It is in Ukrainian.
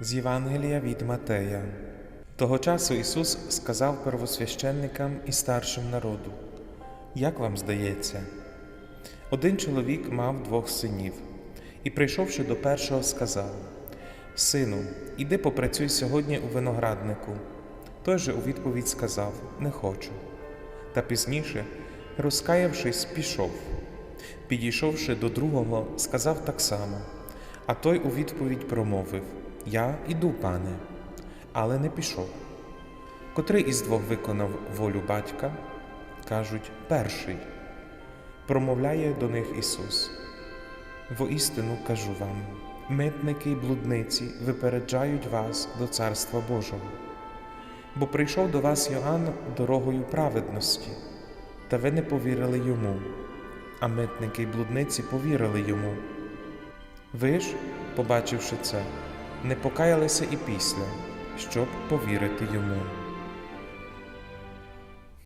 З Євангелія від Матея. Того часу Ісус сказав первосвященникам і старшим народу: Як вам здається? Один чоловік мав двох синів, і, прийшовши до першого, сказав: Сину, іди попрацюй сьогодні у винограднику. Той же у відповідь сказав: Не хочу. Та пізніше, розкаявшись, пішов. Підійшовши до другого, сказав так само. А той у відповідь промовив: Я іду, пане, але не пішов. Котрий із двох виконав волю батька, кажуть, перший. Промовляє до них Ісус. Воістину кажу вам, митники й блудниці випереджають вас до Царства Божого. Бо прийшов до вас Йоанн дорогою праведності, та ви не повірили йому, а митники й блудниці повірили йому. Ви ж, побачивши це, не покаялися і після, щоб повірити йому.